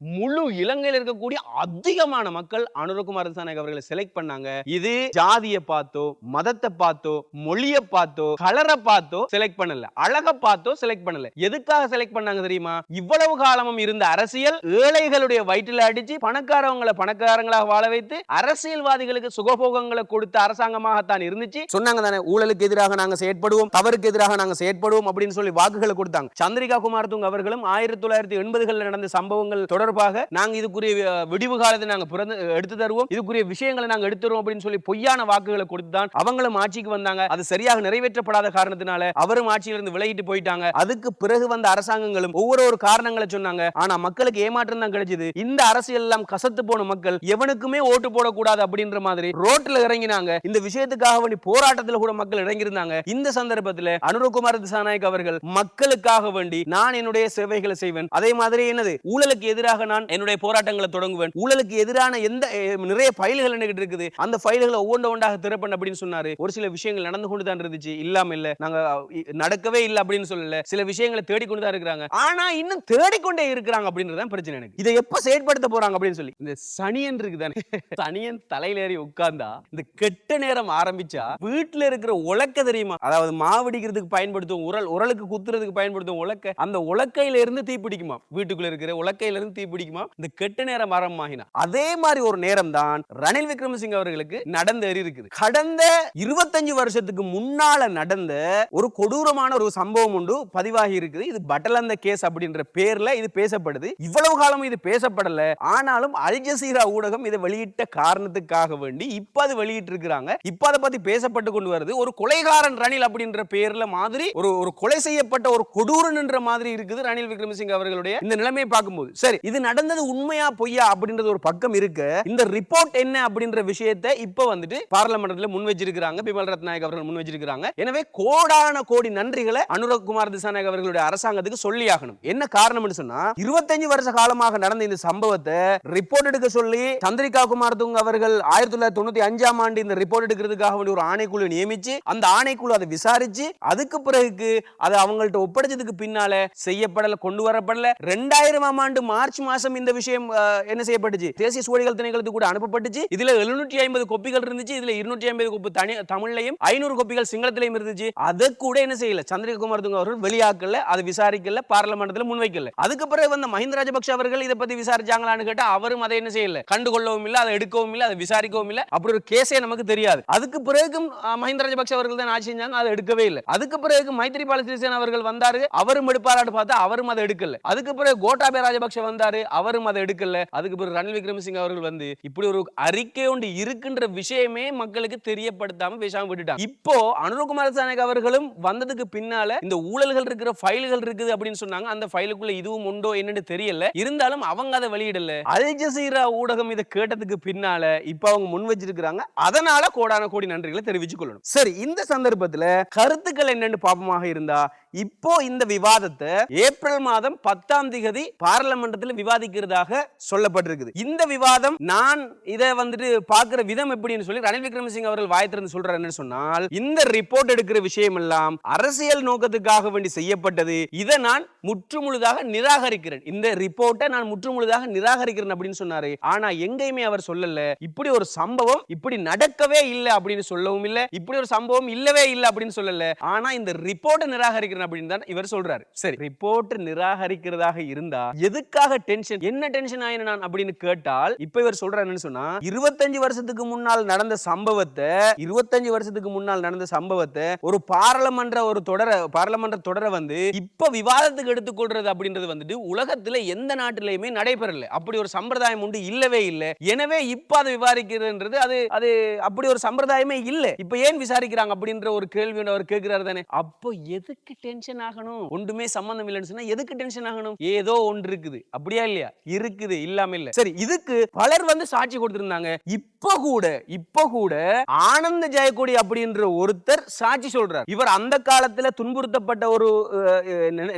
முழு இலங்கையில் இருக்கக்கூடிய அதிகமான மக்கள் அனுரகுமார் திசாநாயக் அவர்களை செலக்ட் பண்ணாங்க. இது ஜாதியை பார்த்தோ மதத்தை பார்த்தோ மொழியை பார்த்தோ கலரை பார்த்தோ செலக்ட் பண்ணல. அழக பார்த்தோ செலக்ட் பண்ணல. எதுக்காக செலக்ட் பண்ணாங்க தெரியுமா? இவ்வளவு காலமும் இருந்த அரசியல் ஏழைகளுடைய வயிற்றில் அடிச்சு பணக்காரவங்களை பணக்காரங்களாக வாழ வைத்து அரசியல்வாதிகளுக்கு சுகபோகங்களை கொடுத்த அரசாங்கமாகத்தான் இருந்துச்சு. சொன்னாங்க தானே ஊழலுக்கு எதிராக நாங்க செயற்படுவோம் தவறுக்கு எதிராக நாங்க செயற்படுவோம் அப்படின்னு சொல்லி வாக்குகளை கொடுத்தாங்க. சந்திரிகா குமார் அவர்களும் ஆயிரத்தி தொள்ளாயிரத்தி எண்பதுகளில் நடந்த சம்பவங்கள் தொடர்பாக நாங்க இதுக்குரிய விடிவு காலத்தை நாங்க பிறந்து எடுத்து தருவோம். இதுக்குரிய விஷயங்களை நாங்க எடுத்து தருவோம் அப்படின்னு சொல்லி பொய்யான வாக்குகளை கொடுத்துதான் அவங்களும் ஆட்சிக்கு வந்தாங்க. அது சரியாக நிறைவேற்றப்படாத காரணத்தினால அவரும் ஆட்சியிலிருந்து விலகிட்டு போயிட்டாங்க. அதுக்கு பிறகு வந்த அரசாங்கங்களும் ஒவ்வொரு ஒரு காரணங்களை சொன்னாங்க. ஆனா மக்களுக்கு ஏமாற்றம் தான் கிடைச்சது. இந்த அரசியல் எல்லாம் கசத்து போன மக்கள் எவனுக்குமே ஓட்டு போடக்கூடாது அப்படின்ற மாதிரி ரோட்ல இறங்கினாங்க. இந்த விஷயத்துக்காக வேண்டி போராட்டத்தில் கூட மக்கள் இறங்கியிருந்தாங்க. இந்த சந்தர்ப்பத்தில் அனுரகுமார் திசாநாயக் அவர்கள் மக்களுக்காக வேண்டி நான் என்னுடைய சேவைகளை செய்வேன். அதே மாதிரி என்னது? ஊழலுக்கு எதிராக நான் என்னுடைய போராட்டங்களை தொடங்குவேன்? ஊழலுக்கு எதிரான எந்த நிறைய ஃபைல்கள் என்கிட்ட இருக்குது. அந்த ஃபைல்களை ஒவ்வொன்று ஒன்றாக திறப்பன் அப்படின்னு சொன்னாரு. ஒரு சில விஷயங்கள் நடந்து கொண்டு தான் இருந்துச்சு. இல்லாம இல்ல. நாங்க நடக்கவே இல்லை அப்படின்னு சொல்லல. சில விஷயங்களை தேடிக்கொண்டு தான் இருக்கிறாங்க. ஆனா இன்னும் தேடிக்கொண்டே இருக்கிறாங்க அப்படின்றதான் பிரச்சனை எனக்கு. இதை எப்ப செயற்படுத்த போறாங்க அப்படின்னு சொல்லி. இந்த சனியன் இருக்குதானே? சனியன் தலையில ஏறி உட்கார்ந்தா இந்த கெட்ட நேரம் ஆரம்பிச்சா வீட்டுல இருக்கிற உலக்க தெரியுமா? அதாவது மாவடிக்கிறதுக்கு பயன்படுத்தும் உரல் உரலுக்கு குத்துறதுக்கு பயன்படுத்தும் உலக்க அந்த உலக்கையில இருந்து தீ பிடிக்குமா? வீட்டுக்குள்ள இருக்கிற உலக்கையில இருந்து தீ பிடிக்குமா? இந்த கெட்ட நேரம் ஆரம்பமாகினா. அதே மாதிரி ஒரு நேரம் தான் ரணில் விக்ரமசிங்க அவர்களுக்கு நடந்த இருக்குது கடந்த இருபத்தஞ்சு வருஷத்துக்கு முன்னால நடந்த ஒரு கொடூரமான ஒரு சம்பவம் உண்டு பதிவாகி இருக்குது இது பட்டலந்த கேஸ் அப்படின்ற பேர்ல இது பேசப்படுது. இவ்வளவு காலம் இது பேசப்படல. ஆனாலும் அல் ஜசீரா ஊடகம் இதை வெளியிட்ட காரணத்துக்காக வேண்டி இப்ப அது வெளியிட்டு இருக்கிறாங்க இப்ப அதை பத்தி பேசப்பட்டு கொண்டு வருது. ஒரு கொலைகாரன் ரணில் அப்படின்ற பேர்ல மாதிரி ஒரு ஒரு கொலை செய்யப்பட்ட ஒரு கொடூரன்ன்ற மாதிரி இருக்குது ரணில் விக்ரமசிங்க அவர்களுடைய இந்த நிலைமையை பார்க்கும்போது. சரி இது இது நடந்தது உண்மையா பொய்யா அப்படின்றது ஒரு பக்கம் இருக்கு. இந்த ரிப்போர்ட் என்ன அப்படின்ற விஷயத்தை இப்ப வந்துட்டு பார்லமெண்ட்ல முன் வச்சிருக்கிறாங்க. பிமல் ரத்நாயக் அவர்கள் முன் வச்சிருக்கிறாங்க. எனவே கோடான கோடி நன்றிகளை அனுரக் குமார் திசாநாயக் அவர்களுடைய அரசாங்கத்துக்கு சொல்லி ஆகணும் என்ன காரணம்னு சொன்னா இருபத்தஞ்சு வருஷ காலமாக நடந்த இந்த சம்பவத்தை ரிப்போர்ட் எடுக்க சொல்லி சந்திரிகா குமார் துங் அவர்கள் ஆயிரத்தி தொள்ளாயிரத்தி தொண்ணூத்தி அஞ்சாம் ஆண்டு இந்த ரிப்போர்ட் எடுக்கிறதுக்காக வேண்டி ஒரு ஆணைக்குழு நியமிச்சு அந்த ஆணைக்குழு அதை விசாரிச்சு அதுக்கு பிறகு அதை அவங்கள்ட்ட ஒப்படைச்சதுக்கு பின்னால செய்யப்படல கொண்டு வரப்படல. ரெண்டாயிரமாம் ஆண்டு மார்ச் மாசம் இந்த விஷயம் என்ன செய்யப்பட்டுச்சு? தேசிய சுவடிகள் திணைகளுக்கு கூட அனுப்பப்பட்டுச்சு. இதுல எழுநூற்றி ஐம்பது கொப்பிகள் இருந்துச்சு. இதுல இருநூற்றி ஐம்பது கொப்பு தனி தமிழ்லையும் ஐநூறு கொப்பிகள் சிங்களத்திலையும் இருந்துச்சு. அதை கூட என்ன செய்யல? சந்திரகுமார் துங்க அவர்கள் வெளியாக்கல அதை விசாரிக்கல பாராளுமன்றத்தில் முன்வைக்கல. அதுக்கு பிறகு வந்த மஹிந்த ராஜபக்ஷ அவர்கள் இதை பத்தி விசாரிச்சாங்களான்னு கேட்டா அவரும் அதை என்ன செய்யல? கண்டுகொள்ளவும் இல்லை அதை எடுக்கவும் இல்லை அதை விசாரிக்கவும் இல்லை. அப்படி ஒரு கேஸே நமக்கு தெரியாது. அதுக்கு பிறகும் மஹிந்த ராஜபக்ஷ அவர்கள் தான் ஆட்சி செஞ்சாங்க அதை எடுக்கவே இல்லை. அதுக்கு பிறகு மைத்ரிபால சிறிசேன அவர்கள் வந்தாரு அவரும் எடுப்பாரான்னு பார்த்தா அவரும் அதை எடுக்கல. அதுக்கு பிறகு கோட்டாபய ராஜபக்ஷ வந்தாரு அவரும் அதை எடுக்கல. அதுக்கு பிறகு ரணில் விக்ரமசிங்க அவர்கள் வந்து இப்படி ஒரு அறிக்கை ஒன்று இருக்குன்ற விஷயமே மக்களுக்கு தெரியப்படுத்தாம பேசாம விட்டுட்டாங்க. இப்போ அனுரகுமார சானக் அவர்களும் வந்ததுக்கு பின்னால இந்த ஊழல்கள் இருக்கிற ஃபைல்கள் இருக்குது அப்படின்னு சொன்னாங்க. அந்த ஃபைலுக்குள்ள இதுவும் உண்டோ என்னன்னு தெரியல. இருந்தாலும் அவங்க அதை வெளியிடல. அல் ஜசீரா ஊடகம் இதை கேட்டதுக்கு பின்னால இப்ப அவங்க முன் வச்சிருக்கிறாங்க. அதனால கோடான கோடி நன்றிகளை தெரிவிச்சுக் கொள்ளணும். சரி இந்த சந்தர்ப்பத்துல கருத்துக்கள் என்னன்னு பாப்பமாக இருந்தா இப்போ இந்த விவாதத்தை ஏப்ரல் மாதம் பத்தாம் திகதி பார்லமெண்டத்தில் விவாதிக்கிறதாக சொல்லப்பட்டிருக்குது. இந்த விவாதம் நான் இதை வந்துட்டு பார்க்கிற விதம் எப்படின்னு சொல்லி ரணில் விக்ரமசிங்க அவர்கள் வாய் சொல்றாரு என்ன சொன்னால் இந்த ரிப்போர்ட் எடுக்கிற விஷயம் எல்லாம் அரசியல் நோக்கத்துக்காக வேண்டி செய்யப்பட்டது. இதை நான் முற்றுமுழுதாக நிராகரிக்கிறேன். இந்த ரிப்போர்ட்டை நான் முற்றுமுழுதாக நிராகரிக்கிறேன் அப்படின்னு சொன்னாரு. ஆனா எங்கேயுமே அவர் சொல்லல. இப்படி ஒரு சம்பவம் இப்படி நடக்கவே இல்லை அப்படின்னு சொல்லவும் இல்லை. இப்படி ஒரு சம்பவம் இல்லவே இல்லை அப்படின்னு சொல்லல. ஆனா இந்த ரிப்போர்ட்டை நிராகரிக்கிறேன் அப்படின்னு தான் இவர் சொல்றாரு. சரி. ரிப்போர்ட் நிராகரிக்கிறதாக இருந்தா எதுக்காக டென்ஷன் என்ன டென்ஷன் ஆயின நான் அப்படின்னு கேட்டால் இப்ப இவர் சொல்றாரு என்னன்னு சொன்னா இருபத்தஞ்சு வருஷத்துக்கு முன்னால் நடந்த சம்பவத்தை இருபத்தஞ்சு வருஷத்துக்கு முன்னால் நடந்த சம்பவத்தை ஒரு பாராளுமன்ற ஒரு தொடர பாராளுமன்ற தொடரை வந்து இப்ப விவாதத்துக்கு எடுத்துக்கொள்றது அப்படின்றது வந்துட்டு உலகத்துல எந்த நாட்டிலையுமே நடைபெறல. அப்படி ஒரு சம்பிரதாயம் உண்டு இல்லவே இல்லை. எனவே இப்ப அதை விவாதிக்கிறதுன்றது அது அது அப்படி ஒரு சம்பிரதாயமே இல்ல. இப்ப ஏன் விசாரிக்கிறாங்க அப்படின்ற ஒரு கேள்வி அவர் கேட்கிறாரு தானே. அப்போ எதுக்கு டென்ஷன் ஆகணும். ஒன்றுமே சம்பந்தம் இல்லைன்னு சொன்னா எதுக்கு டென்ஷன் ஆகணும்? ஏதோ ஒன்று இருக்குது. அப்படியா இல்லையா? இருக்குது இல்லாம இல்ல. சரி இதுக்கு பலர் வந்து சாட்சி கொடுத்திருந்தாங்க. இப்ப கூட இப்ப கூட ஆனந்த ஜெயக்கொடி அப்படின்ற ஒருத்தர் சாட்சி சொல்றார். இவர் அந்த காலத்துல துன்புறுத்தப்பட்ட ஒரு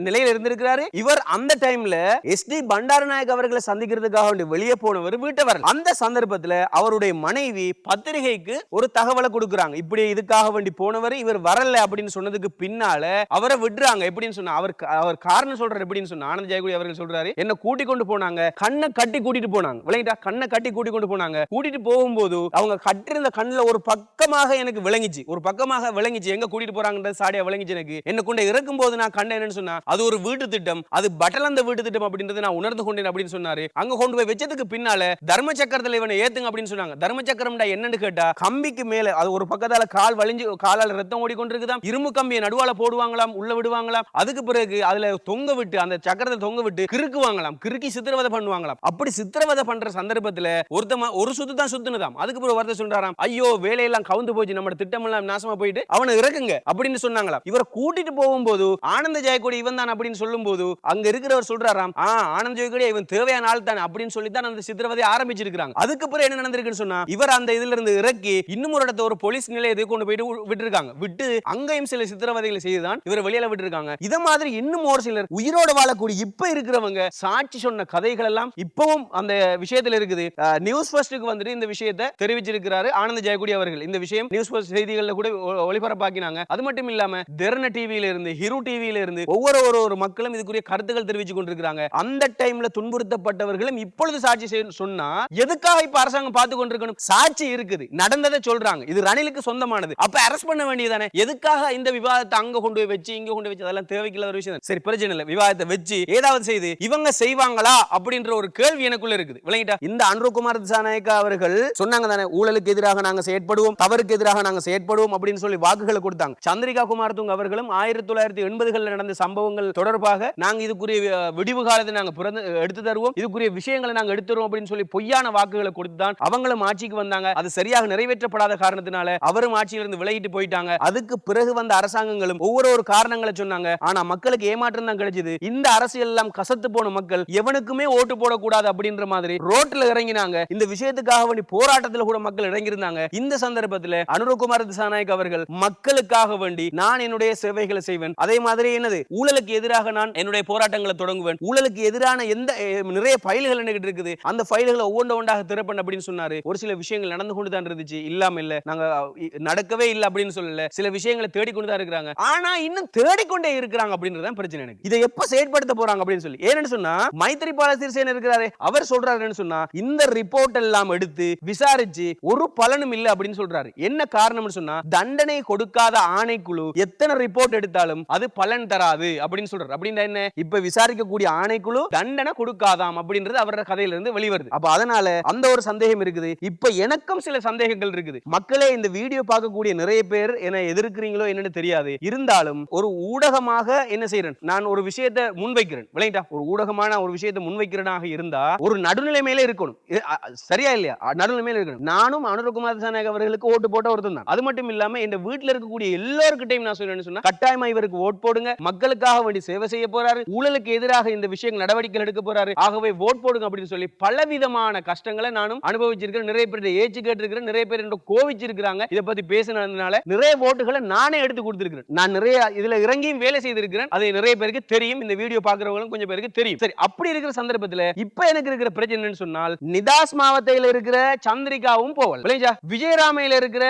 நிலையில இருந்திருக்கிறாரு. இவர் அந்த டைம்ல எஸ் டி பண்டாரநாயக் அவர்களை சந்திக்கிறதுக்காக வேண்டி வெளியே போனவர் வீட்டை வரல. அந்த சந்தர்ப்பத்துல அவருடைய மனைவி பத்திரிகைக்கு ஒரு தகவலை கொடுக்குறாங்க. இப்படி இதுக்காக வேண்டி போனவர் இவர் வரல அப்படின்னு சொன்னதுக்கு பின்னால அவரை விடுறாங்க எப்படின்னு சொன்னா அவர் அவர் காரணம் சொல்றாரு எப்படின்னு சொன்னா ஆனந்த ஜெயக்குடி அவர்கள் சொல்றாரு என்ன கூட்டி கொண்டு போனாங்க. கண்ணை கட்டி கூட்டிட்டு போனாங்க. விளங்கிட்டா? கண்ணை கட்டி கூட்டி கொண்டு போனாங்க. கூட்டிட்டு போகும்போது அவங்க கட்டிருந்த கண்ணுல ஒரு பக்கமாக எனக்கு விளங்கிச்சு. ஒரு பக்கமாக விளங்கிச்சு. எங்க கூட்டிட்டு போறாங்கன்றது சாடியா விளங்கிச்சு எனக்கு. என்ன கொண்டு இறக்கும் போது நான் கண்ட என்னன்னு சொன்னா அது ஒரு வீட்டு திட்டம். அது பட்டலந்த வீட்டு திட்டம் அப்படின்றது நான் உணர்ந்து கொண்டேன் அப்படின்னு சொன்னாரு. அங்க கொண்டு போய் வச்சதுக்கு பின்னால தர்ம சக்கரத்துல இவனை ஏத்துங்க அப்படின்னு சொன்னாங்க. தர்ம சக்கரம்டா என்னன்னு கேட்டா கம்பிக்கு மேல அது ஒரு பக்கத்தால கால் வலிஞ்சு காலால ரத்தம் ஓடிக்கொண்டிருக்குதாம். இரும்பு கம்பியை நடுவால போடுவாங்களாம். உள்ள உள்ள விடுவாங்களாம். அதுக்கு பிறகு அதுல தொங்க விட்டு அந்த சக்கரத்தை தொங்க விட்டு கிறுக்குவாங்களாம். கிறுக்கி சித்திரவதை பண்ணுவாங்களாம். அப்படி சித்திரவதை பண்ற சந்தர்ப்பத்துல ஒருத்தம ஒரு சுத்து தான் சுத்துனதாம். அதுக்கு பிறகு ஒருத்தர் சொல்றாராம் ஐயோ வேலையெல்லாம் கவுந்து போச்சு. நம்ம திட்டம் எல்லாம் நாசமா போயிட்டு அவனை இறக்குங்க. அப்படின்னு சொன்னாங்களாம். இவரை கூட்டிட்டு போகும்போது ஆனந்த ஜெயக்கொடி இவன் தான் அப்படின்னு சொல்லும் போது அங்க இருக்கிறவர் சொல்றாராம் ஆ ஆனந்த ஜெயக்கொடி இவன் தேவையான ஆள் தான் அப்படின்னு சொல்லி தான் அந்த சித்திரவதை ஆரம்பிச்சிருக்காங்க அதுக்கு பிறகு என்ன நடந்திருக்குன்னு சொன்னா இவர் அந்த இதுல இருந்து இறக்கி இன்னும் ஒரு இடத்த ஒரு போலீஸ் நிலையத்தை கொண்டு போயிட்டு விட்டுருக்காங்க. விட்டு அங்கேயும் சில சித்திரவதைகளை செய்துதான் இவர் சிறையில விட்டுருக்காங்க. இத மாதிரி இன்னும் ஒரு சிலர் உயிரோட வாழக்கூடிய இப்ப இருக்கிறவங்க சாட்சி சொன்ன கதைகள் எல்லாம் இப்பவும் அந்த விஷயத்துல இருக்குது. நியூஸ் ஃபர்ஸ்டுக்கு வந்துட்டு இந்த விஷயத்தை தெரிவிச்சிருக்கிறாரு ஆனந்த ஜெயக்குடி அவர்கள். இந்த விஷயம் நியூஸ் ஃபர்ஸ்ட் செய்திகள்ல கூட ஒளிபரப்பாக்கினாங்க. அது மட்டும் இல்லாம தெர்ன டிவியில இருந்து ஹிரு டிவியில இருந்து ஒவ்வொரு ஒரு ஒரு மக்களும் இதுக்குரிய கருத்துக்கள் தெரிவிச்சு கொண்டிருக்கிறாங்க. அந்த டைம்ல துன்புறுத்தப்பட்டவர்களும் இப்பொழுது சாட்சி சொன்னா எதுக்காக இப்ப அரசாங்கம் பார்த்து கொண்டிருக்கணும்? சாட்சி இருக்குது. நடந்ததை சொல்றாங்க. இது ரணிலுக்கு சொந்தமானது. அப்ப அரெஸ்ட் பண்ண வேண்டியதானே எதுக்காக இந்த விவாதத்தை அங்க கொண்டு போய் வச்சு இங்க இங்க கொண்டு வச்சு அதெல்லாம் தேவைக்கில்லாத ஒரு விஷயம் சரி பிரச்சனை இல்லை. விவாதத்தை வச்சு ஏதாவது செய்து இவங்க செய்வாங்களா அப்படின்ற ஒரு கேள்வி எனக்குள்ள இருக்குது. விளங்கிட்டா? இந்த அன்ருகுமார் திசாநாயக்கா அவர்கள் சொன்னாங்க தானே ஊழலுக்கு எதிராக நாங்க செயற்படுவோம் தவறுக்கு எதிராக நாங்க செயற்படுவோம் அப்படின்னு சொல்லி வாக்குகளை கொடுத்தாங்க. சந்திரிகா குமார் துங் அவர்களும் ஆயிரத்தி தொள்ளாயிரத்தி எண்பதுகளில் நடந்த சம்பவங்கள் தொடர்பாக நாங்க இதுக்குரிய விடிவு காலத்தை நாங்க பிறந்து எடுத்து தருவோம். இதுக்குரிய விஷயங்களை நாங்க எடுத்துருவோம் அப்படின்னு சொல்லி பொய்யான வாக்குகளை கொடுத்து தான் அவங்களும் ஆட்சிக்கு வந்தாங்க. அது சரியாக நிறைவேற்றப்படாத காரணத்தினால அவரும் ஆட்சியிலிருந்து விலகிட்டு போயிட்டாங்க. அதுக்கு பிறகு வந்த அரசாங்கங்களும் ஒவ்வொரு ஒரு காரணங்கள் சொன்னாங்க. ஆனா மக்களுக்கு ஏமாற்றம் தான் கிடைச்சது. இந்த அரசியல் எல்லாம் கசத்து போன மக்கள் எவனுக்குமே ஓட்டு போடக்கூடாது அப்படின்ற மாதிரி ரோட்ல இறங்கினாங்க. இந்த விஷயத்துக்காக வேண்டி போராட்டத்தில் கூட மக்கள் இறங்கியிருந்தாங்க. இந்த சந்தர்ப்பத்தில் அனுரகுமார் திசாநாயக் அவர்கள் மக்களுக்காக வேண்டி நான் என்னுடைய சேவைகளை செய்வேன். அதே மாதிரி என்னது? ஊழலுக்கு எதிராக நான் என்னுடைய போராட்டங்களை தொடங்குவேன். ஊழலுக்கு எதிரான எந்த நிறைய ஃபைல்கள் என்கிட்ட இருக்குது. அந்த ஃபைல்களை ஒவ்வொன்று ஒன்றாக திறப்பன் அப்படின்னு சொன்னாரு. ஒரு சில விஷயங்கள் நடந்து கொண்டு தான் இருந்துச்சு. இல்லாம இல்ல. நாங்க நடக்கவே இல்லை அப்படின்னு சொல்லல. சில விஷயங்களை தேடிக்கொண்டு தான் இருக்கிறாங்க. ஆனா இன்னும் தேடிக்கொண்டே இருக்கிறாங்க அப்படின்றதான் பிரச்சனை எனக்கு. இதை எப்ப செயற்படுத்த போறாங்க அப்படின்னு சொல்லி. ஏன்னு சொன்னா மைத்திரிபால சிறிசேன இருக்கிறாரு அவர் சொல்றாருன்னு சொன்னா இந்த ரிப்போர்ட் எல்லாம் எடுத்து விசாரிச்சு ஒரு பலனும் இல்லை அப்படின்னு சொல்றாரு. என்ன காரணம்னு சொன்னா தண்டனை கொடுக்காத ஆணைக்குழு எத்தனை ரிப்போர்ட் எடுத்தாலும் அது பலன் தராது அப்படின்னு சொல்றாரு. அப்படின்னா என்ன? இப்ப விசாரிக்கக்கூடிய ஆணைக்குழு தண்டனை கொடுக்காதாம் அப்படின்றது அவரோட கதையில இருந்து வெளிவருது. அப்ப அதனால அந்த ஒரு சந்தேகம் இருக்குது. இப்ப எனக்கும் சில சந்தேகங்கள் இருக்குது. மக்களே இந்த வீடியோ பார்க்கக்கூடிய நிறைய பேர் என்ன எதிர்க்கிறீங்களோ என்னன்னு தெரியாது. இருந்தாலும் ஒரு ஊடகமாக என்ன செய்யறேன் நான் ஒரு விஷயத்தை முன்வைக்கிறேன். விளையாட்டா ஒரு ஊடகமான ஒரு விஷயத்தை முன்வைக்கிறனாக இருந்தா ஒரு நடுநிலைமையில இருக்கணும். இது, சரியா இல்லையா? நடுநிலைமையில இருக்கணும். நானும் அனுரகுமார் திசாநாயக் அவர்களுக்கு ஓட்டு போட்ட ஒருத்தன் தான். அது மட்டும் இல்லாம இந்த வீட்டுல இருக்கக்கூடிய எல்லாருக்கிட்டையும் நான் சொல்றேன்னு சொன்னா கட்டாயமா இவருக்கு ஓட் போடுங்க. மக்களுக்காக வேண்டி சேவை செய்ய போறாரு. ஊழலுக்கு எதிராக இந்த விஷயங்கள் நடவடிக்கை எடுக்க போறாரு. ஆகவே ஓட் போடுங்க அப்படின்னு சொல்லி பலவிதமான கஷ்டங்களை நானும் அனுபவிச்சிருக்கிறேன். நிறைய பேர் ஏச்சு கேட்டிருக்கிறேன். நிறைய பேர் என்ன கோவிச்சிருக்கிறாங்க. இதை பத்தி பேசினதுனால நிறைய ஓட்டுகளை நானே எடுத்து கொடுத்திருக்கிறேன். நான் நிறைய இதுல இறங்கியும் வேலை செய்திருக்கிறேன். அது நிறைய பேருக்கு தெரியும். இந்த வீடியோ பாக்குறவங்களும் கொஞ்சம் பேருக்கு தெரியும். சரி அப்படி இருக்கிற சந்தர்ப்பத்துல இப்ப எனக்கு இருக்கிற பிரச்சனை சொன்னால் நிதாஸ் மாவட்டத்தில் இருக்கிற சந்திரிகாவும் போகல. விளைஞ்சா விஜயராமையில இருக்கிற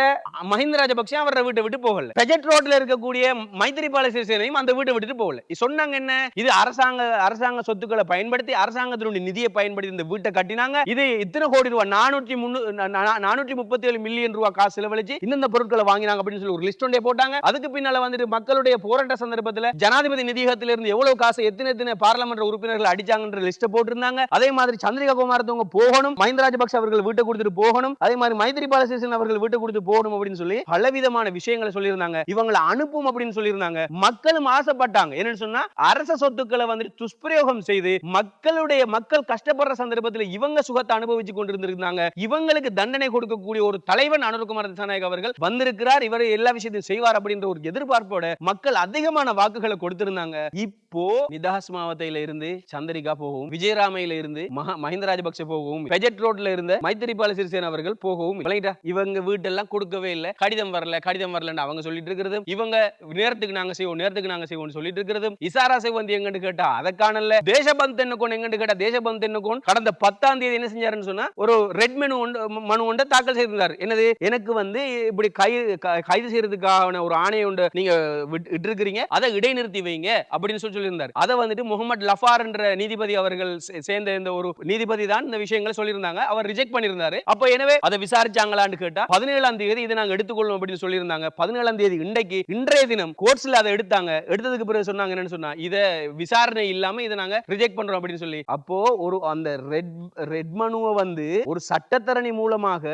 மஹிந்த ராஜபக்சே அவரை வீட்டை விட்டு போகல. பெஜெட் ரோட்ல இருக்கக்கூடிய மைத்திரிபால சிறிசேனையும் அந்த வீட்டை விட்டுட்டு போகல. சொன்னாங்க என்ன? இது அரசாங்க அரசாங்க சொத்துக்களை பயன்படுத்தி அரசாங்கத்தினுடைய நிதியை பயன்படுத்தி இந்த வீட்டை கட்டினாங்க. இது இத்தனை கோடி ரூபாய் நானூற்றி முன்னு நானூற்றி முப்பத்தி ஏழு மில்லியன் ரூபாய் காசு செலவழிச்சு இந்தந்த பொருட்களை வாங்கினாங்க அப்படின்னு சொல்லி ஒரு லிஸ்ட் ஒன்றே போட்டாங்க. அதுக்கு பின்னால வந்துட்டு மக்களுடைய போராட்ட சந்தர்ப்பத்தில் ஜனாதிபதி நிதியகத்தில இருந்து எவ்வளவு காசு எத்தனை எத்தனை பாராளுமன்ற உறுப்பினர்கள் அடிச்சாங்கன்ற லிஸ்ட் போட்டிருந்தாங்க. அதே மாதிரி சந்திரிகா குமாரத்தவங்க போகணும் மஹிந்த ராஜபக்ஷ அவர்கள் வீட்டை கொடுத்துட்டு போகணும் அதே மாதிரி மைத்திரிபால சிறிசேன அவர்கள் வீட்டை கொடுத்து போகணும் அப்படின்னு சொல்லி பலவிதமான விஷயங்களை சொல்லியிருந்தாங்க. இவங்களை அனுப்பும் அப்படின்னு சொல்லியிருந்தாங்க. மக்களும் ஆசைப்பட்டாங்க. என்னன்னு சொன்னா அரச சொத்துக்களை வந்துட்டு துஷ்பிரயோகம் செய்து மக்களுடைய மக்கள் கஷ்டப்படுற சந்தர்ப்பத்தில் இவங்க சுகத்தை அனுபவிச்சு கொண்டிருந்திருந்தாங்க. இவங்களுக்கு தண்டனை கொடுக்கக்கூடிய ஒரு தலைவன் அனுர்குமார் திசாநாயக் அவர்கள் வந்திருக்கிறார். இவர் எல்லா விஷயத்தையும் செய்வார் அப்படின்ற ஒரு எதிர்பார்ப்போட மக்கள் அதிகமான வாக்குகளை கொடுத்திருந்தாங்க. இப்ப இப்போ நிதாஸ் மாவட்டத்தில இருந்து சந்திரிகா போகவும் விஜயராமையில இருந்து மகா மஹிந்த ராஜபக்ச போகவும் பெஜெட் ரோட்ல இருந்த மைத்திரிபால சிறிசேன அவர்கள் போகவும் இவங்க வீட்டெல்லாம் கொடுக்கவே இல்லை. கடிதம் வரல கடிதம் வரலன்னு அவங்க சொல்லிட்டு இருக்கிறது இவங்க நேரத்துக்கு நாங்க செய்வோம் நேரத்துக்கு நாங்க செய்வோம் சொல்லிட்டு இருக்கிறது இசாரா சிவந்தி எங்கன்னு கேட்டா அதை காணல. தேசபந்த் என்னக்கோன் எங்கன்னு கேட்டா தேசபந்த் என்ன கடந்த பத்தாம் தேதி என்ன செஞ்சாருன்னு சொன்னா ஒரு ரெட் மெனு ஒன்று மனு ஒன்றை தாக்கல் செய்திருந்தார். என்னது? எனக்கு வந்து இப்படி கைது கைது செய்யறதுக்கான ஒரு ஆணையை ஒன்று நீங்க விட்டு இருக்கிறீங்க அதை இடைநிறுத்தி வைங்க அப்படின்னு சொல்லி சொல்லியிருந்தார். அதை வந்துட்டு முகமது லஃபார் என்ற நீதிபதி அவர்கள் சேர்ந்த இந்த ஒரு நீதிபதி தான் இந்த விஷயங்களை சொல்லியிருந்தாங்க. அவர் ரிஜெக்ட் பண்ணியிருந்தாரு. அப்ப எனவே அதை விசாரிச்சாங்களான்னு கேட்டா பதினேழாம் தேதி இதை நாங்க எடுத்துக்கொள்ளும் அப்படின்னு சொல்லியிருந்தாங்க. பதினேழாம் தேதி இன்றைக்கு இன்றைய தினம் கோர்ட்ஸ்ல அதை எடுத்தாங்க. எடுத்ததுக்கு பிறகு சொன்னாங்க என்னன்னு சொன்னா இதை விசாரணை இல்லாம இதை நாங்க ரிஜெக்ட் பண்றோம் அப்படின்னு சொல்லி. அப்போ ஒரு அந்த ரெட் ரெட் மனுவை வந்து ஒரு சட்டத்தரணி மூலமாக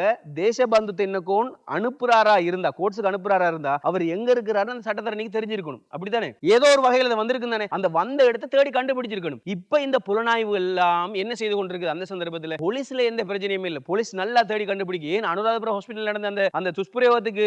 தேசபந்து தென்னக்கோன் அனுப்புறாரா இருந்தா கோர்ட்ஸுக்கு அனுப்புறாரா இருந்தா அவர் எங்க இருக்கிறாரு அந்த சட்டத்தரணிக்கு தெரிஞ்சிருக்கணும். அப்படித்தானே? ஏதோ ஒரு வகையில் வந்திருக்கு தானே? அந்த வந்த இடத்தை தேடி கண்டுபிடிச்சிருக்கணும். இப்ப இந்த புலனாய்வு எல்லாம் என்ன செய்து கொண்டிருக்குது? அந்த சந்தர்ப்பத்துல போலீஸ்ல எந்த பிரச்சனையுமே இல்ல. போலீஸ் நல்லா தேடி கண்டுபிடிக்க. ஏன் அனுராதபுரம் ஹாஸ்பிட்டல் நடந்த அந்த அந்த துஷ்பிரயோகத்துக்கு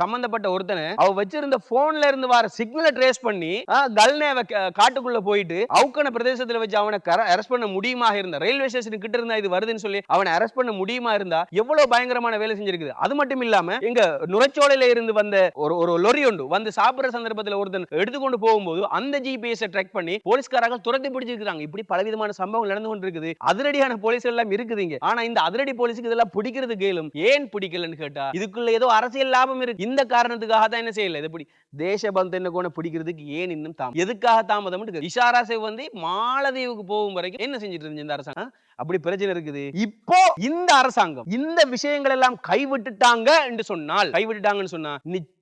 சம்பந்தப்பட்ட ஒருத்தனை அவ வச்சிருந்த போன்ல இருந்து வர சிக்னலை ட்ரேஸ் பண்ணி கல்னேவ காட்டுக்குள்ள போயிட்டு அவுக்கான பிரதேசத்துல வச்சு அவனை அரெஸ்ட் பண்ண முடியுமா இருந்தா ரயில்வே ஸ்டேஷன் கிட்ட இருந்தா இது வருதுன்னு சொல்லி அவனை அரெஸ்ட் பண்ண முடியுமா இருந்தா எவ்வளவு பயங்கரமான வேலை செஞ்சிருக்குது. அது மட்டும் இல்லாம எங்க நுரைச்சோலையில இருந்து வந்த ஒரு ஒரு லொரி உண்டு வந்து சாப்பிடுற சந்தர்ப்பத்துல ஒருத்தன் எடுத்துக்கொண்டு போகும்போது அந்த ஜிபிஎஸ் ட்ராக் பண்ணி போலீஸ்காரர்கள் துரத்தி பிடிச்சிருக்காங்க இப்படி பலவிதமான சம்பவங்கள் நடந்து கொண்டிருக்குது. அதிரடியான போலீஸ் எல்லாம் இருக்குதுங்க. ஆனா இந்த அதிரடி போலீஸுக்கு இதெல்லாம் பிடிக்கிறது கேளும். ஏன் பிடிக்கலன்னு கேட்டா இதுக்குள்ள ஏதோ அரசியல் லாபம் இருக்கு. இந்த காரணத்துக்காக தான் என்ன செய்யல? எப்படி தேசபந்த் என்ன கோண பிடிக்கிறதுக்கு ஏன் இன்னும் தாமதம் எதுக்காக தாமதம் இஷாரா சேவ் வந்து மாலதீவுக்கு போகும் வரைக்கும் என்ன செஞ்சுட்டு இருந்துச்சு இந்த அரசாங்கம்? அப்படி பிரச்சனை இருக்குது. இப்போ இந்த அரசாங்கம் இந்த விஷயங்கள் எல்லாம் கைவிட்டுட்டாங்க என்று சொன்னால் கைவிட்டுட்டாங்கன்னு சொன்னா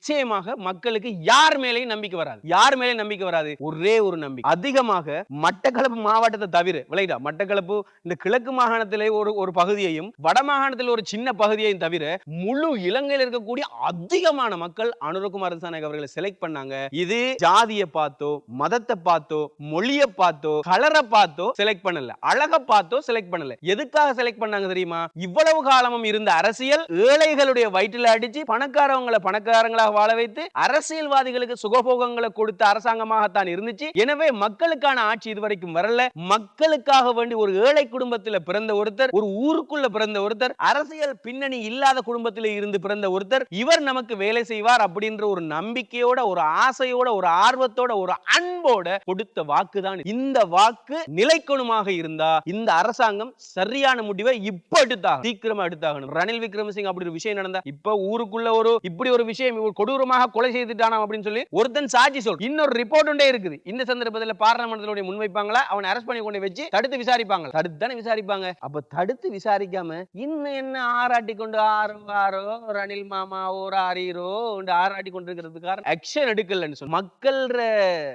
நிச்சயமாக மக்களுக்கு யார் மேலேயும் நம்பிக்கை வராது. யார் மேலேயும் நம்பிக்கை வராது? ஒரே ஒரு நம்பிக்கை. அதிகமாக மட்டக்களப்பு மாவட்டத்தை தவிர விளையாடா மட்டக்களப்பு இந்த கிழக்கு மாகாணத்திலே ஒரு ஒரு பகுதியையும் வட மாகாணத்தில் ஒரு சின்ன பகுதியையும் தவிர முழு இலங்கையில் இருக்கக்கூடிய அதிகமான மக்கள் அனுரகுமார் திசாநாயக் அவர்களை செலக்ட் பண்ணாங்க. இது ஜாதியை பார்த்தோ மதத்தை பார்த்தோ மொழியை பார்த்தோ கலரை பார்த்தோ செலக்ட் பண்ணல. அழக பார்த்தோ செலக்ட் பண்ணல. எதுக்காக செலக்ட் பண்ணாங்க தெரியுமா? இவ்வளவு காலமும் இருந்த அரசியல் ஏழைகளுடைய வயிற்றில் அடிச்சு பணக்காரவங்களை வாழ வைத்து அரசியல்வாதிகளுக்கு சுகபோகங்களை கொடுத்த அரசாங்கமாகத்தான் இருந்துச்சு. எனவே மக்களுக்கான ஆட்சி இதுவரைக்கும் வரல. மக்களுக்காக வேண்டி ஒரு ஏழை குடும்பத்தில் பிறந்த ஒருத்தர் ஒரு ஊருக்குள்ள பிறந்த ஒருத்தர் அரசியல் பின்னணி இல்லாத குடும்பத்தில் இருந்து பிறந்த ஒருத்தர் இவர் நமக்கு வேலை செய்வார் அப்படின்ற ஒரு நம்பிக்கையோட ஒரு ஆசையோட ஒரு ஆர்வத்தோட ஒரு அன்போட கொடுத்த வாக்கு தான் இந்த வாக்கு நிலைக்கணுமாக இருந்தா இந்த அரசாங்கம் சரியான முடிவை இப்ப எடுத்தாகும் சீக்கிரமா எடுத்தாகணும். ரணில் விக்ரமசிங் அப்படி ஒரு விஷயம் நடந்தா இப்ப ஊருக்குள்ள ஒரு இப்படி ஒரு விஷயம் கொடூரமாக கொலை செய்துட்டானா அப்படின்னு சொல்லி ஒருத்தன் சாட்சி சொல். இன்னொரு ரிப்போர்ட் ஒன்றே இருக்குது. இந்த சந்தர்ப்பத்தில் பார்லமெண்ட்ல முன்வைப்பாங்களா அவனை அரெஸ்ட் பண்ணி கொண்டு வச்சு தடுத்து விசாரிப்பாங்க தடுத்து தானே விசாரிப்பாங்க. அப்ப தடுத்து விசாரிக்காம இன்னும் என்ன ஆராட்டி கொண்டு ஆரோ ஆரோ ரணில் மாமா ஒரு ஆரீரோ ஆராட்டி கொண்டு இருக்கிறதுக்காக ஆக்ஷன் எடுக்கலன்னு சொல்லி மக்கள்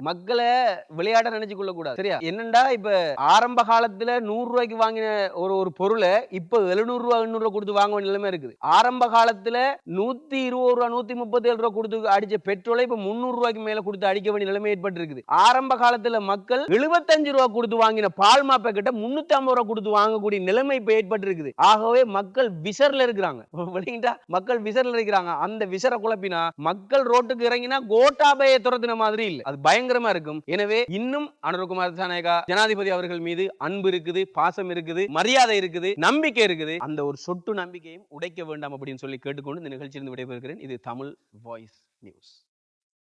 மக்களை விளையாட நினைச்சு கொள்ள கூடாது சரியா? என்னண்டா இப்ப ஆரம்ப காலத்துல நூறு ரூபாய்க்கு வாங்கின ஒரு ஒரு பொருளை இப்ப எழுநூறு ரூபாய் எண்ணூறு ரூபாய் கொடுத்து வாங்க வேண்டிய நிலைமை இருக்குது. ஆரம்ப காலத்துல நூத்தி இருபது ரூபா நூத்தி முப்பத்தி ஏழு ரூபா கொடுத்து அடிச்ச பெட்ரோலை இப்ப முன்னூறு ரூபாய்க்கு மேல கொடுத்து அடிக்க வேண்டிய நிலைமை ஏற்பட்டு இருக்குது ஆரம்ப காலத்துல மக்கள் எழுபத்தஞ்சு ரூபா கொடுத்து வாங்கின பால் மாப்பை கிட்ட முன்னூத்தி ஐம்பது ரூபா கொடுத்து வாங்கக்கூடிய நிலைமை இப்ப ஏற்பட்டு இருக்குது ஆகவே மக்கள் விசர்ல இருக்கிறாங்க. விளங்கிட்டா? மக்கள் விசர்ல இருக்கிறாங்க. அந்த விசரை குழப்பினா மக்கள் ரோட்டுக்கு இறங்கினா கோட்டாபையை துரத்தின மாதிரி இல்ல. அது பயங்கரமா இருக்கும். எனவே இன்னும் அனுரகுமார் திசாநாயகா ஜனாதிபதி அவர்கள் மீது அன்பு இருக்குது பாசம் இருக்குது மரியாதை இருக்குது நம்பிக்கை இருக்குது. அந்த ஒரு சொட்டு நம்பிக்கையும் உடைக்க வேண்டாம் அப்படின்னு சொல்லி கேட்டுக்கொண்டு இந்த நிகழ்ச்சியிலிருந்து விடைபெறுகிறேன். இது தமிழ் வாய்ஸ் நியூஸ்